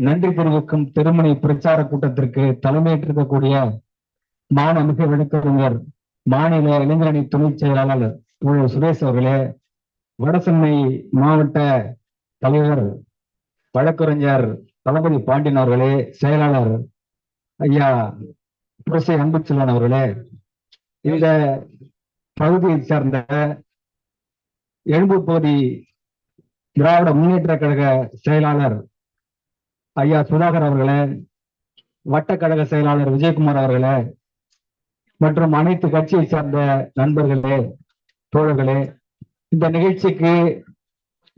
நன்றி தெரிவிக்கும் திருமணி பிரச்சார கூட்டத்திற்கு தலைமையேற்றிருக்கக்கூடிய மாணமிகு வழக்கறிஞர் மாநில இளைஞரணி துணை செயலாளர் திரு சுரேஷ் அவர்களே வடசென்னை மாவட்ட தலைவர் வழக்கறிஞர் தளபதி பாண்டியன் அவர்களே செயலாளர் ஐயா புரசை அன்புச்செல்வன் அவர்களே இந்த பகுதியைச் சேர்ந்த எழும்பு பகுதி திராவிட முன்னேற்ற கழக செயலாளர் ஐயா சுதாகர் அவர்களே வட்டக்கழக செயலாளர் விஜயகுமார் அவர்களே மற்றும் அனைத்து கட்சியை சார்ந்த நண்பர்களே தோழர்களே இந்த நிகழ்ச்சிக்கு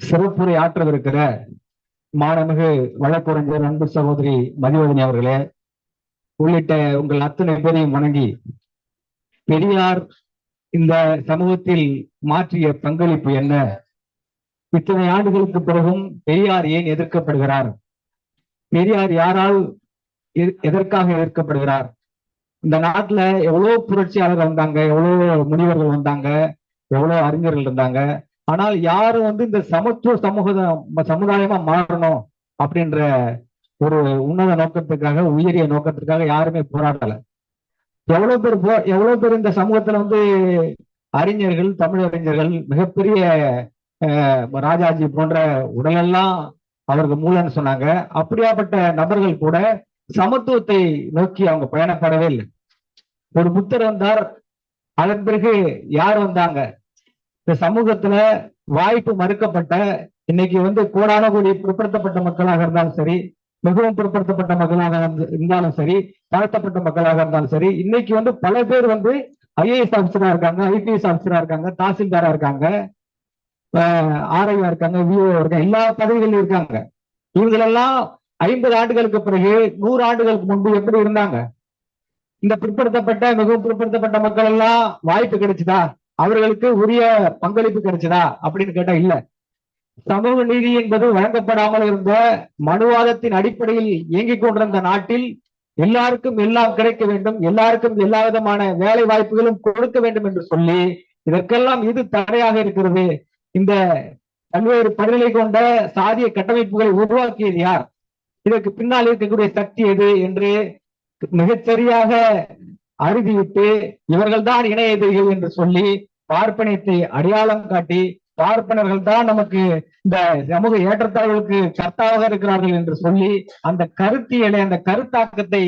சிறப்புரை ஆற்றவிருக்கிற மாணமிகு வழக்குரைஞர் அன்பு சகோதரி மதிவதனி அவர்களே உள்ளிட்ட உங்கள் அத்தனை பேரையும் வணங்கி பெரியார் இந்த சமூகத்தில் மாற்றிய பங்களிப்பு என்ன? இத்தனை ஆண்டுகளுக்கு பிறகும் பெரியார் ஏன் எதிர்க்கப்படுகிறார்? பெரியார் யாரால் எதற்காக எதிர்க்கப்படுகிறார் இந்த நாட்டுல எவ்வளவு புரட்சியாளர்கள் வந்தாங்க எவ்வளவு முனிவர்கள் வந்தாங்க எவ்வளவு அறிஞர்கள் இருந்தாங்க ஆனால் யாரும் வந்து இந்த சமத்துவ சமூக சமுதாயமா மாறணும் அப்படின்ற ஒரு உன்னத நோக்கத்துக்காக உயரிய நோக்கத்திற்காக யாருமே போராடல. எவ்வளவு பேர் போ எவ்வளவு பேர் இந்த சமூகத்துல வந்து அறிஞர்கள் தமிழறிஞர்கள் மிகப்பெரிய அஹ், ராஜாஜி போன்ற உடலெல்லாம் அவருக்கு மூலன்னு சொன்னாங்க. அப்படியாப்பட்ட நபர்கள் கூட சமத்துவத்தை நோக்கி அவங்க பயணப்படவே இல்லை. ஒரு புத்தர் வந்தார். அதன் பிறகு யார் வந்தாங்க? இந்த சமூகத்துல வாய்ப்பு மறுக்கப்பட்ட இன்னைக்கு வந்து கோடான கோடி பிற்படுத்தப்பட்ட மக்களாக இருந்தாலும் சரி மிகவும் பிற்படுத்தப்பட்ட மக்களாக இருந்தாலும் சரி தாழ்த்தப்பட்ட மக்களாக இருந்தாலும் சரி இன்னைக்கு வந்து பல பேர் வந்து ஐஏஎஸ் ஆஃபீஸரா இருக்காங்க ஐபிஎஸ் ஆஃபீஸரா இருக்காங்க தாசில்தாரா இருக்காங்க. ஆர்ஐயா இருக்காங்க விஓ இருக்காங்க எல்லா பதவிகளிலும் இருக்காங்க. இவங்களெல்லாம் ஐம்பது ஆண்டுகளுக்கு பிறகு நூறு ஆண்டுகளுக்கு முன்பு எப்படி இருந்தாங்க? இந்த பிற்படுத்தப்பட்ட மிகவும் பிற்படுத்தப்பட்ட மக்கள் எல்லாம் வாய்ப்பு கிடைச்சதா? அவர்களுக்கு உரிய பங்களிப்பு கிடைச்சதா? அப்படின்னு கேட்டா இல்ல. சமூக நீதி என்பது வழங்கப்படாமல் இருந்த மனுவாதத்தின் அடிப்படையில் இயங்கிக் கொண்டிருந்த நாட்டில் எல்லாருக்கும் எல்லாம் கிடைக்க வேண்டும் எல்லாருக்கும் எல்லா விதமான வேலை வாய்ப்புகளும் கொடுக்க வேண்டும் என்று சொல்லி இதற்கெல்லாம் இது தடையாக இருக்கிறது. இந்த பல்வேறு படிநிலை கொண்ட சாதிய கட்டமைப்புகளை உருவாக்கியது யார்? இதற்கு பின்னால் இருக்கக்கூடிய சக்தி எது என்று மிகச்சரியாக அறுதிவிட்டு இவர்கள்தான் இணைய எதிரிகள் என்று சொல்லி பார்ப்பனியத்தை அடையாளம் காட்டி பார்ப்பனர்கள் தான் நமக்கு இந்த சமூக ஏற்றத்தாழ்வுக்கு கர்த்தாவாக இருக்கிறார்கள் என்று சொல்லி அந்த கருத்தியலை அந்த கருத்தாக்கத்தை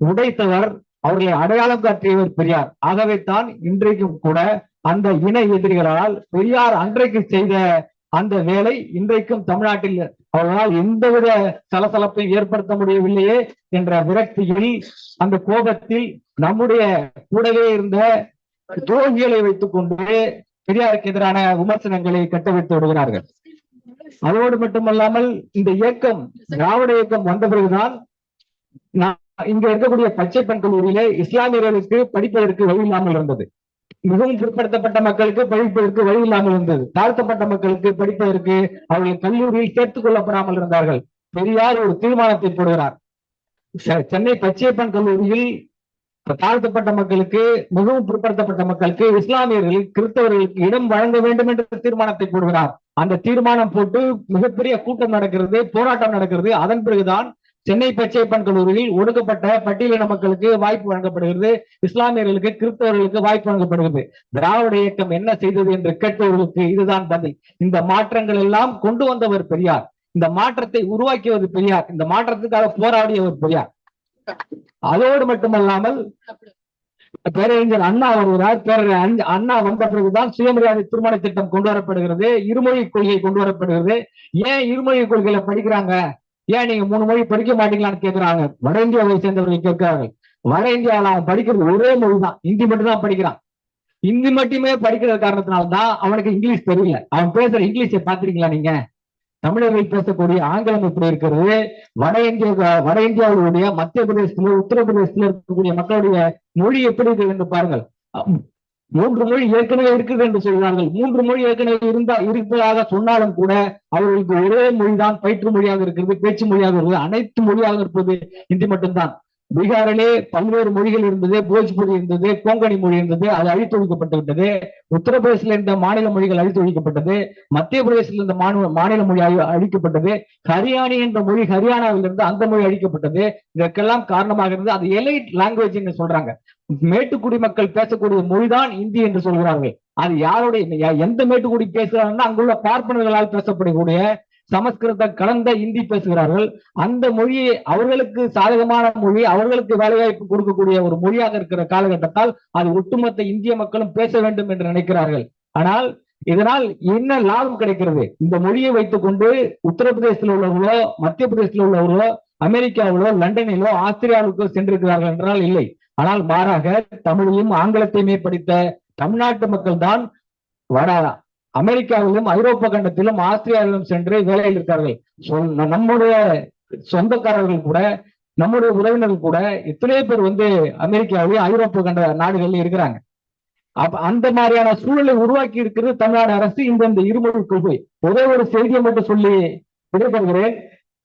உடைத்தவர் அவர்களை அடையாளம் காட்டியவர் பெரியார். ஆகவே தான் இன்றைக்கும் கூட அந்த இணை எதிரிகளால் பெரியார் அன்றைக்கு செய்த அந்த வேலை இன்றைக்கும் தமிழ்நாட்டில் அவர்களால் எந்தவித சலசலப்பையும் ஏற்படுத்த முடியவில்லையே என்ற விரக்தியில் அந்த கோபத்தில் நம்முடைய கூடவே இருந்த துரோகிகளை வைத்துக் கொண்டு பெரியாருக்கு எதிரான விமர்சனங்களை கட்டவிழ்த்து விடுகிறார்கள். அதோடு மட்டுமல்லாமல் இந்த இயக்கம் திராவிட இயக்கம் வந்த பிறகுதான் நான் இங்க இருக்கக்கூடிய பச்சை பெண் கல்லூரியிலே இஸ்லாமியர்களுக்கு படிப்பதற்கு வழி இல்லாமல் இருந்தது. மிகவும் பிற்படுத்தப்பட்ட மக்களுக்கு படிப்பதற்கு வழி இல்லாமல் இருந்தது. தாழ்த்தப்பட்ட மக்களுக்கு படிப்பதற்கு அவர்கள் கல்லூரியில் சேர்த்துக் கொள்ளப்படாமல் இருந்தார்கள். பெரியார் ஒரு தீர்மானத்தை போடுகிறார். செ- சென்னை பச்சையப்பன் கல்லூரியில் தாழ்த்தப்பட்ட மக்களுக்கு மிகவும் பிற்படுத்தப்பட்ட மக்களுக்கு இஸ்லாமியர்கள் கிறிஸ்தவர்களுக்கு இடம் வழங்க வேண்டும் என்ற தீர்மானத்தை போடுகிறார். அந்த தீர்மானம் போட்டு மிகப்பெரிய கூட்டம் நடக்கிறது போராட்டம் நடக்கிறது. அதன் பிறகுதான் சென்னை பச்சையப்பன் கல்லூரியில் ஒடுக்கப்பட்ட பட்டியலின மக்களுக்கு வாய்ப்பு வழங்கப்படுகிறது. இஸ்லாமியர்களுக்கு கிறிஸ்தவர்களுக்கு வாய்ப்பு வழங்கப்படுகிறது. திராவிட இயக்கம் என்ன செய்தது என்று கேட்பவர்களுக்கு இதுதான் பதில். இந்த மாற்றங்கள் எல்லாம் கொண்டு வந்தவர் பெரியார். இந்த மாற்றத்தை உருவாக்கியவர் பெரியார். இந்த மாற்றத்துக்காக போராடியவர் பெரியார். அதோடு மட்டுமல்லாமல் பேரறிஞர் அண்ணா வருகிறார் பேரறிஞர் அண்ணா வந்த பிறகுதான் சுயமரியாதை திருமண திட்டம் கொண்டு வரப்படுகிறது. இருமொழி கொள்கை கொண்டு வரப்படுகிறது. ஏன் இருமொழி கொள்கையில படிக்கிறாங்க? ஏன் நீங்க மூணு மொழி படிக்க மாட்டீங்களான்னு கேட்கிறாங்க வட இந்தியாவை சேர்ந்தவர்கள் கேட்கிறார்கள் வட இந்தியாவில் அவன் படிக்கிறது ஒரே மொழி தான் ஹிந்தி மட்டும் தான் படிக்கிறான். ஹிந்தி மட்டுமே படிக்கிற காரணத்தினால்தான் அவனுக்கு இங்கிலீஷ் தெரியல. அவன் பேசுற இங்கிலீஷை பாத்திருக்கீங்களா நீங்க? தமிழர்கள் பேசக்கூடிய ஆங்கிலம் எப்படி இருக்கிறது வட இந்திய வட இந்தியாவுடைய மத்திய பிரதேசத்துல உத்தரப்பிரதேசத்துல இருக்கக்கூடிய மக்களுடைய மொழி எப்படி இருக்கு என்று பாருங்கள். மூன்று மொழி ஏற்கனவே இருக்குது என்று சொல்கிறார்கள் மூன்று மொழி ஏற்கனவே இருந்தா இருப்பதாக சொன்னாலும் கூட அவர்களுக்கு ஒரே மொழிதான் பயிற்று மொழியாக இருக்கிறது பேச்சு மொழியாக இருக்கிறது அனைத்து மொழியாக இருப்பது இந்தி மட்டும்தான். பீகாரிலே பல்வேறு மொழிகள் இருந்தது போஜ்புரி இருந்தது கோங்கணி மொழி இருந்தது அது அழித்தொழிக்கப்பட்டு விட்டது உத்தரப்பிரதேசில் இருந்த மாநில மொழிகள் அழித்தொழிக்கப்பட்டது. மத்திய பிரதேசத்தில் இருந்த மாநில மாநில மொழி அழி- அழிக்கப்பட்டது. ஹரியானி என்ற மொழி ஹரியானாவிலிருந்து அந்த மொழி அழிக்கப்பட்டது. இதற்கெல்லாம் காரணமாக இருந்தது. அது எலைட் லாங்குவேஜ் சொல்றாங்க. மேட்டுக்குடி மக்கள் பேசக்கூடிய மொழிதான் இந்தி என்று சொல்கிறார்கள். அது யாருடைய எந்த மேட்டுக்குடி பேசுறாங்கன்னா அங்குள்ள பார்ப்பனர்களால் பேசப்படக்கூடிய சமஸ்கிருதம் கலந்த இந்தி பேசுகிறார்கள். அந்த மொழியை அவர்களுக்கு சாதகமான மொழி அவர்களுக்கு வேலைவாய்ப்பு கொடுக்கக்கூடிய ஒரு மொழியாக இருக்கிற காலகட்டத்தால் அது ஒட்டுமொத்த இந்திய மக்களும் பேச வேண்டும் என்று நினைக்கிறார்கள். ஆனால் இதனால் என்ன லாபம் கிடைக்கிறது? இந்த மொழியை வைத்துக் கொண்டு உத்தரப்பிரதேசத்தில் உள்ளவர்களோ மத்திய பிரதேசத்தில் உள்ளவர்களோ அமெரிக்காவிலோ லண்டனிலோ ஆஸ்திரேலியாவுக்கோ சென்றிருக்கிறார்கள் என்றால் இல்லை. ஆனால் மாறாக தமிழையும் ஆங்கிலத்தையுமே படித்த தமிழ்நாட்டு மக்கள் தான் வட அமெரிக்காவிலும் ஐரோப்பா கண்டத்திலும் ஆஸ்திரியாவிலும் சென்று வேலையில் இருக்கார்கள். நம்முடைய சொந்தக்காரர்கள் கூட நம்முடைய உறவினர்கள் கூட எத்தனையோ பேர் வந்து அமெரிக்காவிலும் ஐரோப்பா கண்ட நாடுகள்ல இருக்கிறாங்க. அப்ப அந்த மாதிரியான சூழலை உருவாக்கி இருக்கிறது தமிழ்நாடு அரசு இந்த இந்த இருமொழி கொள்கை. ஒரே ஒரு செய்தியை மட்டும் சொல்லி விடைபெறுகிறேன்.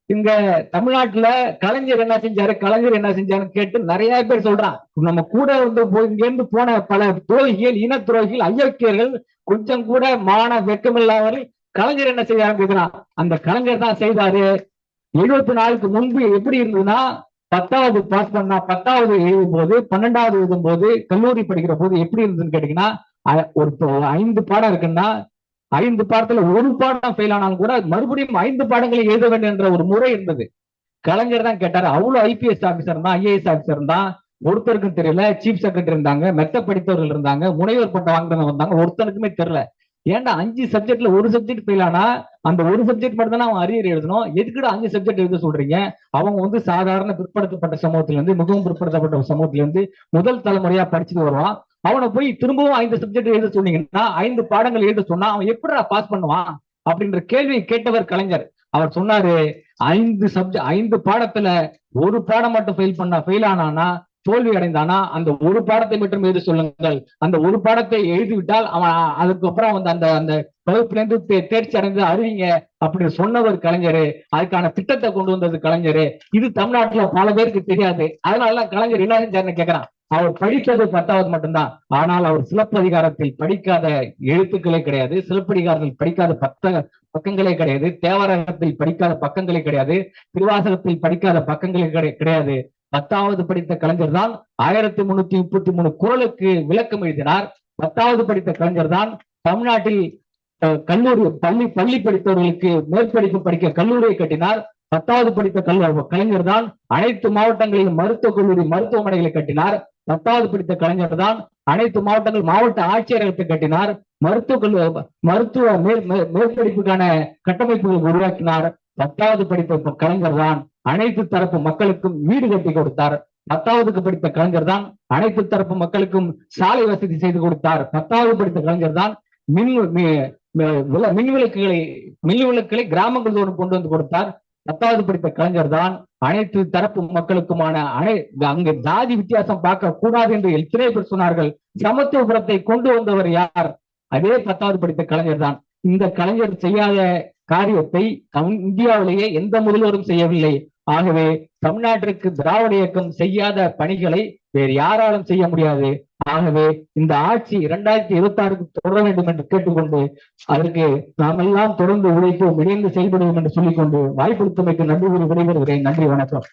இங்க தமிழ்நாட்டுல கலைஞர் என்ன செஞ்சாரு? கலைஞர் என்ன செஞ்சாருன்னு கேட்டு நிறைய பேர் சொல்றான். நம்ம கூட வந்து போய் இங்க இருந்து போன பல துரோகிகள் இன துரோகிகள் ஐயோக்கியர்கள் கொஞ்சம் கூட மான வெக்கமில்லாதவர்கள் கலைஞர் என்ன செய்யாருன்னு கேக்குறான். அந்த கலைஞர் தான் செய்தாரு. எழுபத்தி நாலுக்கு முன்பு எப்படி இருந்ததுன்னா பத்தாவது பாஸ் பண்ணா பத்தாவது எழுதும் போது பன்னெண்டாவது எழுதும் போது கல்லூரி படிக்கிற போது எப்படி இருந்ததுன்னு கேட்டீங்கன்னா ஒரு ஐந்து பாடம் இருக்குன்னா ஐந்து பாடத்துல ஒரு பாடம் ஃபெயில் ஆனாலும் கூட மறுபடியும் ஐந்து பாடங்களை எழுத வேண்டும் என்ற ஒரு முறை இருந்தது. கலைஞர் தான் கேட்டாரு அவ்வளவு ஐபிஎஸ் ஆபிசர் தான் ஐஏஎஸ் ஆபிசர் தான். ஒருத்தருக்கும் தெரியல சீஃப் செக்ரட்டரி இருந்தாங்க மெத்த படித்தவர்கள் இருந்தாங்க முனைவர் பட்டம் வாங்குறவங்க வந்தாங்க ஒருத்தருக்குமே தெரியல. ஏன்டா அஞ்சு சப்ஜெக்ட்ல ஒரு சப்ஜெக்ட் ஃபெயில் ஆனா அந்த ஒரு சப்ஜெக்ட் மட்டும் தான் அவன் அரியர் எழுதணும்? எதுக்குடா அஞ்சு சப்ஜெக்ட் எழுத சொல்றீங்க? அவங்க வந்து சாதாரண பிற்படுத்தப்பட்ட சமூகத்துல இருந்து மிகவும் பிற்படுத்தப்பட்ட சமூகத்துல இருந்து முதல் தலைமுறையா படிச்சுட்டு வருவான். அவனை போய் திரும்பவும் ஐந்து சப்ஜெக்ட் எழுத சொன்னீங்கன்னா ஐந்து பாடங்கள் எழுத சொன்னா அவன் எப்படிடா பாஸ் பண்ணுவான்? அப்படின்ற கேள்வியை கேட்டவர் கலைஞர். அவர் சொன்னாரு ஐந்து சப்ஜெக்ட் ஐந்து பாடத்துல ஒரு பாடம் மட்டும் ஃபெயில் பண்ணா ஃபெயில் ஆனானா தோல்வி அடைந்தானா அந்த ஒரு பாடத்தை மட்டும் எழுதி சொல்லுங்கள். அந்த ஒரு பாடத்தை எழுதிவிட்டால் அவன் அதுக்கப்புறம் வந்து அந்த அந்த வகுப்புல இருந்து தே- தேர்ச்சி அடைந்து அறிவிங்க அப்படின்னு சொன்னவர் கலைஞர் அதுக்கான திட்டத்தை கொண்டு வந்தது கலைஞர். இது தமிழ்நாட்டுல பல பேருக்கு தெரியாது. அதனால கலைஞர் என்ன செஞ்சாருன்னு கேட்கிறான் அவர் படித்தது பத்தாவது மட்டும்தான். ஆனால் அவர் சிலப்பதிகாரத்தில் படிக்காத எழுத்துக்களே கிடையாது. சிலப்பதிகாரத்தில் படிக்காத பத்த பக்கங்களே கிடையாது. தேவாரத்தில் படிக்காத பக்கங்களே கிடையாது. திருவாசகத்தில் படிக்காத பக்கங்களே கிடையாது. பத்தாவது படித்த கலைஞர் தான் ஆயிரத்தி முன்னூத்தி முப்பத்தி மூணு குரலுக்கு விளக்கம் எழுதினார். பத்தாவது படித்த கலைஞர் தான் தமிழ்நாட்டில் கல்லூரி பள்ளி பள்ளி படித்தவர்களுக்கு மேற்படிப்பு படிக்க கல்லூரியை கட்டினார். பத்தாவது படித்த கல்லூரி கலைஞர் தான் அனைத்து மாவட்டங்களிலும் மருத்துவக் கல்லூரி மருத்துவமனைகளை கட்டினார். பத்தாவது படித்த கலைஞர் தான் அனைத்து மாவட்டங்கள் மாவட்ட ஆட்சியரகத்தை கட்டினார். மருத்துவ கல்லூரி மருத்துவ மேல் மே- மேற்படிப்புக்கான கட்டமைப்புகளை உருவாக்கினார். பத்தாவது படித்த கலைஞர் தான் அனைத்து தரப்பு மக்களுக்கும் வீடு கட்டி கொடுத்தார். பத்தாவதுக்கு படித்த கலைஞர் தான் அனைத்து தரப்பு மக்களுக்கும் சாலை வசதி செய்து கொடுத்தார். பத்தாவது படித்த கலைஞர் தான் மின் மின் விளக்குகளை மின் விளக்குகளை கிராமங்கள் தோறும் கொண்டு வந்து கொடுத்தார். பத்தாவது படித்த கலைஞர் தான் அனைத்து தரப்பு மக்களுக்குமான அனை அங்கு ஜாதி வித்தியாசம் பார்க்க கூடாது என்று எத்தனை பேர் சொன்னார்கள். சமத்துவபுரத்தை கொண்டு வந்தவர் யார்? அதே பத்தாவது படித்த கலைஞர் தான். இந்த கலைஞர் செய்யாத காரியத்தை இந்தியாவிலேயே எந்த முதல்வரும் செய்யவில்லை. ஆகவே தமிழ்நாட்டிற்கு திராவிட இயக்கம் செய்யாத பணிகளை வேறு யாராலும் செய்ய முடியாது. ஆகவே இந்த ஆட்சி இரண்டாயிரத்தி இருபத்தி ஆறுக்கு தொடர வேண்டும் என்று கேட்டுக்கொண்டு அதற்கு நாமெல்லாம் தொடர்ந்து உழைப்போம் இணைந்து செயல்படுவோம் என்று சொல்லிக்கொண்டு வாய்ப்பளித்தமைக்கு நன்றி கூறி விடைபெறுகிறேன். நன்றி வணக்கம்.